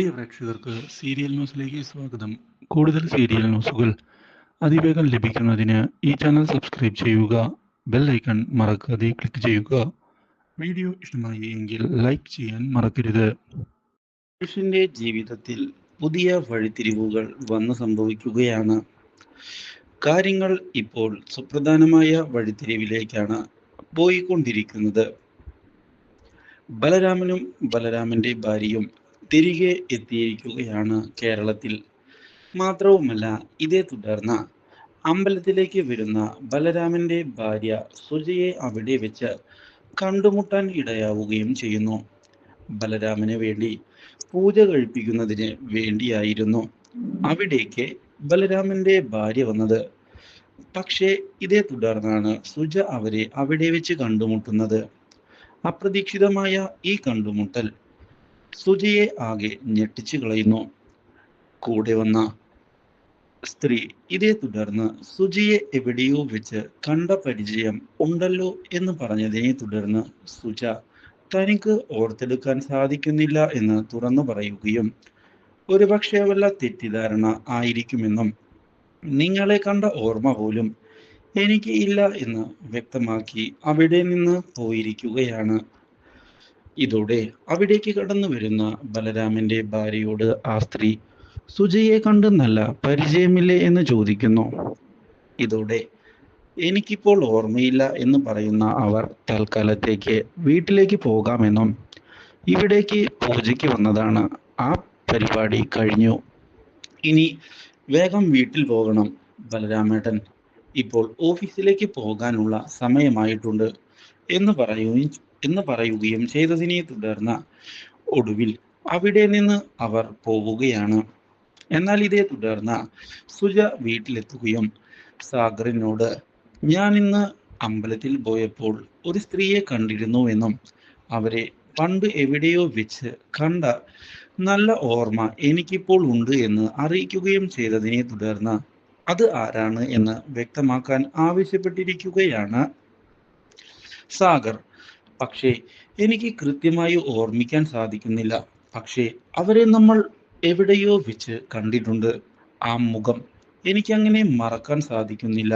പ്രിയ പ്രേക്ഷകർക്ക് സീരിയൽ ന്യൂസിലേക്ക് സ്വാഗതം. കൂടുതൽ സീരിയൽ ന്യൂസുകൾ അതിവേഗം ലഭിക്കുന്നതിന് ഈ ചാനൽ സബ്സ്ക്രൈബ് ചെയ്യുക ബെൽ ഐക്കൺ മറക്കാതെ ക്ലിക്ക് ചെയ്യുക. വീഡിയോ ഇഷ്ടമായി എങ്കിൽ ലൈക്ക് ചെയ്യാൻ മറക്കരുത്. മനുഷ്യന്റെ ജീവിതത്തിൽ പുതിയ വഴിത്തിരിവുകൾ വന്നു സംഭവിക്കുകയാണ്. കാര്യങ്ങൾ ഇപ്പോൾ സുപ്രധാനമായ വഴിത്തിരിവിലേക്കാണ് പോയിക്കൊണ്ടിരിക്കുന്നത്. ബലരാമനും ബലരാമന്റെ ഭാര്യയും തിരികെ എത്തിയിരിക്കുകയാണ് കേരളത്തിൽ. മാത്രവുമല്ല ഇതേ തുടർന്ന് അമ്പലത്തിലേക്ക് വരുന്ന ബലരാമന്റെ ഭാര്യ സുജയെ അവിടെ വെച്ച് കണ്ടുമുട്ടാൻ ഇടയാവുകയും ചെയ്യുന്നു. ബലരാമന് വേണ്ടി പൂജ കഴിപ്പിക്കുന്നതിന് വേണ്ടിയായിരുന്നു അവിടേക്ക് ബലരാമന്റെ ഭാര്യ വന്നത്. പക്ഷേ ഇതേ തുടർന്നാണ് സുജ അവരെ അവിടെ വെച്ച് കണ്ടുമുട്ടുന്നത്. അപ്രതീക്ഷിതമായ ഈ കണ്ടുമുട്ടൽ സുജയെ ആകെ ഞെട്ടിച്ചു കളയുന്നു. കൂടെ വന്ന സ്ത്രീ. ഇതേ തുടർന്ന് സുജിയെ എവിടെയോ വെച്ച് കണ്ട പരിചയം ഉണ്ടല്ലോ എന്ന് പറഞ്ഞതിനെ തുടർന്ന് സുജ തനിക്ക് ഓർത്തെടുക്കാൻ സാധിക്കുന്നില്ല എന്ന് തുറന്നു പറയുകയും ഒരുപക്ഷെ വല്ല തെറ്റിദ്ധാരണ ആയിരിക്കുമെന്നും നിങ്ങളെ കണ്ട ഓർമ്മ പോലും എനിക്ക് ഇല്ല എന്ന് വ്യക്തമാക്കി അവിടെ നിന്ന് പോയിരിക്കുകയാണ് ഇതോടെ അവിടേക്ക് കടന്നു വരുന്ന ബലരാമന്റെ ഭാര്യയോട് ആ സ്ത്രീ സുജയെ കണ്ടെന്നല്ല നല്ല പരിചയമില്ലേ? എന്ന് ചോദിക്കുന്നു. ഇതോടെ എനിക്കിപ്പോൾ ഓർമ്മയില്ല എന്ന് പറയുന്ന അവർ തൽക്കാലത്തേക്ക് വീട്ടിലേക്ക് പോകാമെന്നും ഇവിടേക്ക് പൂജയ്ക്ക് വന്നതാണ് ആ പരിപാടി കഴിഞ്ഞു. ഇനി വേഗം വീട്ടിൽ പോകണം ബലരാമേട്ടൻ. ഇപ്പോൾ ഓഫീസിലേക്ക് പോകാനുള്ള സമയമായിട്ടുണ്ട്. എന്ന് പറയുകയും എന്ന് പറയുകയും ചെയ്തതിനെ തുടർന്ന് ഒടുവിൽ അവിടെ നിന്ന് അവർ പോവുകയാണ്. എന്നാൽ ഇതേ തുടർന്ന് സുജ വീട്ടിലെത്തുകയും സാഗറിനോട് ഞാൻ ഇന്ന് അമ്പലത്തിൽ പോയപ്പോൾ ഒരു സ്ത്രീയെ കണ്ടിരുന്നു എന്നും അവരെ പണ്ട് എവിടെയോ വെച്ച് കണ്ട നല്ല ഓർമ്മ എനിക്കിപ്പോൾ ഉണ്ട് എന്ന് അറിയിക്കുകയും ചെയ്തതിനെ തുടർന്ന് അത് ആരാണ്? എന്ന് വ്യക്തമാക്കാൻ ആവശ്യപ്പെട്ടിരിക്കുകയാണ് സാഗർ. പക്ഷേ എനിക്ക് കൃത്യമായി ഓർമ്മിക്കാൻ സാധിക്കുന്നില്ല. പക്ഷേ അവരെ നമ്മൾ എവിടെയോ വെച്ച് കണ്ടിട്ടുണ്ട്. ആ മുഖം എനിക്കങ്ങനെ മറക്കാൻ സാധിക്കുന്നില്ല.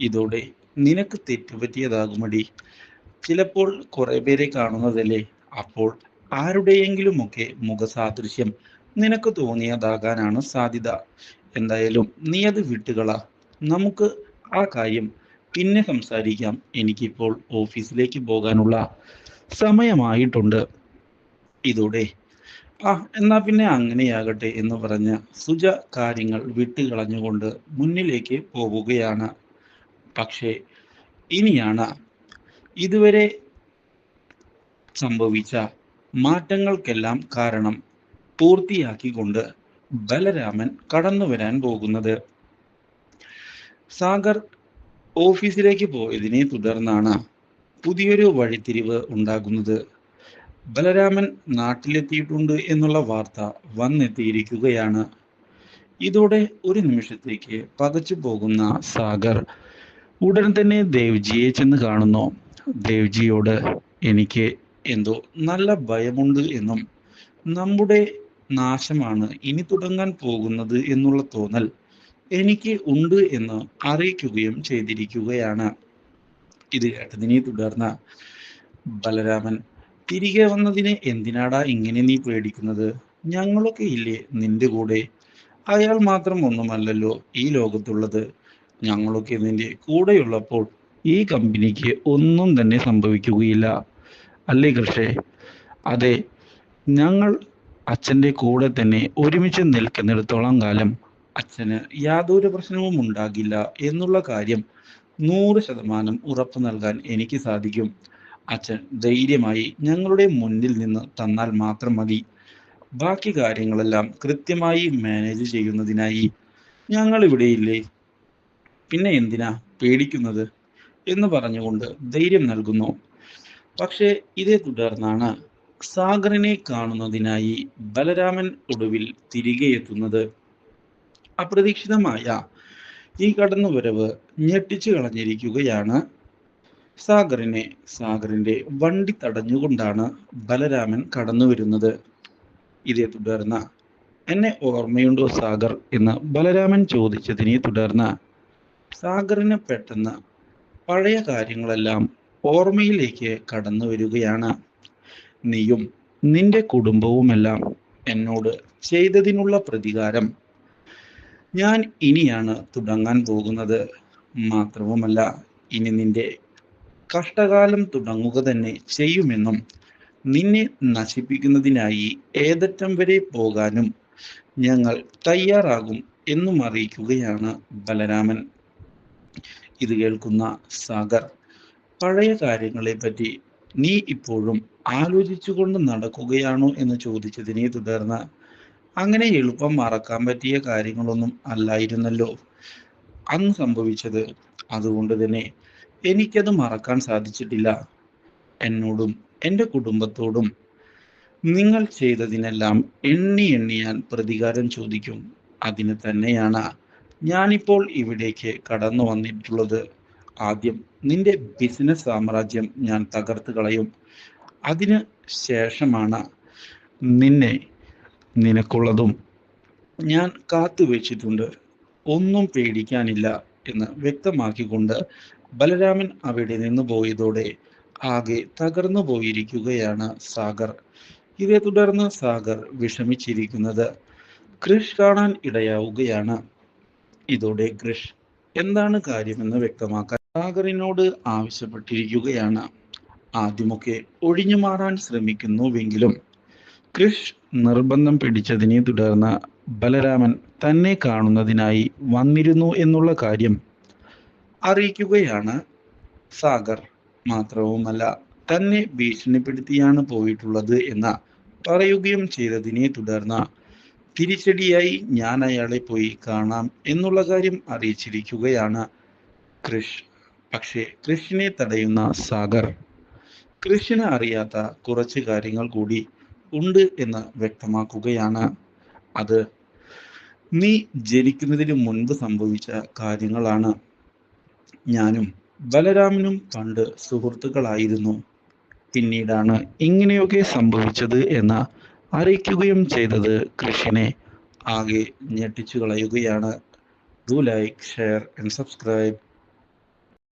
ഇതോടെ നിനക്ക് തെറ്റുപറ്റിയതാകുമടി. ചിലപ്പോൾ കുറെ പേരെ കാണുന്നതല്ലേ? അപ്പോൾ ആരുടെയെങ്കിലുമൊക്കെ മുഖസാദൃശ്യം നിനക്ക് തോന്നിയതാകാനാണ് സാധ്യത. എന്തായാലും നീ അത് വിട്ടുകള. നമുക്ക് ആ കാര്യം പിന്നെ സംസാരിക്കാം. എനിക്കിപ്പോൾ ഓഫീസിലേക്ക് പോകാനുള്ള സമയമായിട്ടുണ്ട്. ഇതോടെ. ആ എന്നാ പിന്നെ അങ്ങനെയാകട്ടെ എന്ന് പറഞ്ഞ സുജ കാര്യങ്ങൾ വിട്ടുകളഞ്ഞുകൊണ്ട് മുന്നിലേക്ക് പോവുകയാണ്. പക്ഷേ ഇനിയാണ് ഇതുവരെ സംഭവിച്ച മാറ്റങ്ങൾക്കെല്ലാം കാരണം പൂർത്തിയാക്കിക്കൊണ്ട് ബലരാമൻ കടന്നു വരാൻ പോകുന്നത്. സാഗർ ഓഫീസിലേക്ക് പോയതിനെ തുടർന്നാണ് പുതിയൊരു വഴിത്തിരിവ് ഉണ്ടാകുന്നത്. ബലരാമൻ നാട്ടിലെത്തിയിട്ടുണ്ട് എന്നുള്ള വാർത്ത വന്നെത്തിയിരിക്കുകയാണ്. ഇതോടെ ഒരു നിമിഷത്തേക്ക് പകച്ചു പോകുന്ന സാഗർ. ഉടൻ തന്നെ ദേവ്ജിയെ ചെന്ന് കാണുന്നു. ദേവ്ജിയോട് എനിക്ക് എന്തോ നല്ല ഭയമുണ്ട് എന്നും നമ്മുടെ നാശമാണ് ഇനി തുടങ്ങാൻ പോകുന്നത് എന്നുള്ള തോന്നൽ എനിക്ക് ഉണ്ട് എന്ന് അറിയിക്കുകയും ചെയ്തിരിക്കുകയാണ്. ഇത് കേട്ടതിനെ തുടർന്ന് ബലരാമൻ തിരികെ വന്നതിന് എന്തിനാടാ ഇങ്ങനെ നീ പേടിക്കുന്നത്? ഞങ്ങളൊക്കെ ഇല്ലേ നിന്റെ കൂടെ? അയാൾ മാത്രം ഒന്നുമല്ലല്ലോ ഈ ലോകത്തുള്ളത്. ഞങ്ങളൊക്കെ നിന്റെ കൂടെയുള്ളപ്പോൾ ഈ കമ്പനിക്ക് ഒന്നും തന്നെ സംഭവിക്കുകയില്ല. അല്ലേ കൃഷേ അതെ ഞങ്ങൾ അച്ഛന്റെ കൂടെ തന്നെ ഒരുമിച്ച് നിൽക്കുന്നിടത്തോളം കാലം അച്ഛന് യാതൊരു പ്രശ്നവും ഉണ്ടാകില്ല എന്നുള്ള കാര്യം നൂറ് ശതമാനം ഉറപ്പ് നൽകാൻ എനിക്ക് സാധിക്കും. അച്ഛൻ ധൈര്യമായി ഞങ്ങളുടെ മുന്നിൽ നിന്ന് തന്നാൽ മാത്രം മതി. ബാക്കി കാര്യങ്ങളെല്ലാം കൃത്യമായി മാനേജ് ചെയ്യുന്നതിനായി ഞങ്ങൾ ഇവിടെയില്ലേ പിന്നെ എന്തിനാ പേടിക്കുന്നത്? എന്ന് പറഞ്ഞുകൊണ്ട് ധൈര്യം നൽകുന്നു. പക്ഷേ ഇതേ തുടർന്നാണ് സാഗറിനെ കാണുന്നതിനായി ബലരാമൻ ഒടുവിൽ തിരികെ എത്തുന്നത്. അപ്രതീക്ഷിതമായ ഈ കടന്നുവരവ് ഞെട്ടിച്ചു കളഞ്ഞിരിക്കുകയാണ്. സാഗറിനെ സാഗറിന്റെ വണ്ടി തടഞ്ഞുകൊണ്ടാണ് ബലരാമൻ കടന്നു വരുന്നത് ഇതേ തുടർന്ന് എന്നെ ഓർമ്മയുണ്ടോ സാഗർ? എന്ന് ബലരാമൻ ചോദിച്ചതിനെ തുടർന്ന് സാഗറിന് പെട്ടെന്ന് പഴയ കാര്യങ്ങളെല്ലാം ഓർമ്മയിലേക്ക് കടന്നു വരികയാണ് നീയും നിന്റെ കുടുംബവുമെല്ലാം എന്നോട് ചെയ്തതിനുള്ള പ്രതികാരം ഞാൻ ഇനിയാണ് തുടങ്ങാൻ പോകുന്നത് മാത്രവുമല്ല ഇനി നിന്റെ കഷ്ടകാലം തുടങ്ങുക തന്നെ ചെയ്യുമെന്നും നിന്നെ നശിപ്പിക്കുന്നതിനായി ഏതറ്റം വരെ പോകാനും ഞങ്ങൾ തയ്യാറാകും എന്നും അറിയിക്കുകയാണ് ബലരാമൻ. ഇത് കേൾക്കുന്ന സാഗർ പഴയ കാര്യങ്ങളെ പറ്റി നീ ഇപ്പോഴും ആലോചിച്ചുകൊണ്ട് നടക്കുകയാണോ? എന്ന് ചോദിച്ചതിനെ തുടർന്ന് അങ്ങനെ എളുപ്പം മറക്കാൻ പറ്റിയ കാര്യങ്ങളൊന്നും അല്ലായിരുന്നല്ലോ. അന്ന് സംഭവിച്ചത് അതുകൊണ്ട് തന്നെ എനിക്കത് മറക്കാൻ സാധിച്ചിട്ടില്ല. എന്നോടും എന്റെ കുടുംബത്തോടും നിങ്ങൾ ചെയ്തതിനെല്ലാം എണ്ണി എണ്ണി ഞാൻ പ്രതികാരം ചോദിക്കും. അതിന് തന്നെയാണ് ഞാനിപ്പോൾ ഇവിടേക്ക് കടന്നു വന്നിട്ടുള്ളത്. ആദ്യം നിന്റെ ബിസിനസ് സാമ്രാജ്യം ഞാൻ തകർത്ത് കളയും. അതിന് ശേഷമാണ് നിന്നെ നിനക്കുള്ളതും ഞാൻ കാത്തു വെച്ചിട്ടുണ്ട്. ഒന്നും പേടിക്കാനില്ല എന്ന് വ്യക്തമാക്കിക്കൊണ്ട് ബലരാമൻ അവിടെ നിന്ന് പോയതോടെ ആകെ തകർന്നു പോയിരിക്കുകയാണ് സാഗർ. ഇതേ തുടർന്ന് സാഗർ വിഷമിച്ചിരിക്കുന്നത് കൃഷ് കാണാൻ ഇടയാവുകയാണ്. ഇതോടെ കൃഷ് എന്താണ് കാര്യമെന്ന് വ്യക്തമാക്കാൻ സാഗറിനോട് ആവശ്യപ്പെട്ടിരിക്കുകയാണ്. ആദ്യമൊക്കെ ഒഴിഞ്ഞു മാറാൻ ശ്രമിക്കുന്നുവെങ്കിലും കൃഷ് നിർബന്ധം പിടിച്ചതിനെ തുടർന്ന് ബലരാമൻ തന്നെ കാണുന്നതിനായി വന്നിരുന്നു എന്നുള്ള കാര്യം അറിയിക്കുകയാണ് സാഗർ. മാത്രവുമല്ല തന്നെ ഭീഷണിപ്പെടുത്തിയാണ് പോയിട്ടുള്ളത് എന്ന പറയുകയും ചെയ്തതിനെ തുടർന്ന് തിരിച്ചടിയായി ഞാൻ അയാളെ പോയി കാണാം എന്നുള്ള കാര്യം അറിയിച്ചിരിക്കുകയാണ് കൃഷ്. പക്ഷേ കൃഷിനെ തടയുന്ന സാഗർ കൃഷിന് അറിയാത്ത കുറച്ച് കാര്യങ്ങൾ കൂടി ഉണ്ട് എന്ന് വ്യക്തമാക്കുകയാണ് അത്. നീ ജനിക്കുന്നതിന് മുൻപ് സംഭവിച്ച കാര്യങ്ങളാണ്. ഞാനും ബലരാമനും പണ്ട് സുഹൃത്തുക്കളായിരുന്നു. പിന്നീടാണ് ഇങ്ങനെയൊക്കെ സംഭവിച്ചത് എന്ന് അറിയിക്കുകയും ചെയ്തത് കൃഷിനെ ആകെ ഞെട്ടിച്ചു കളയുകയാണ്. Do like share and subscribe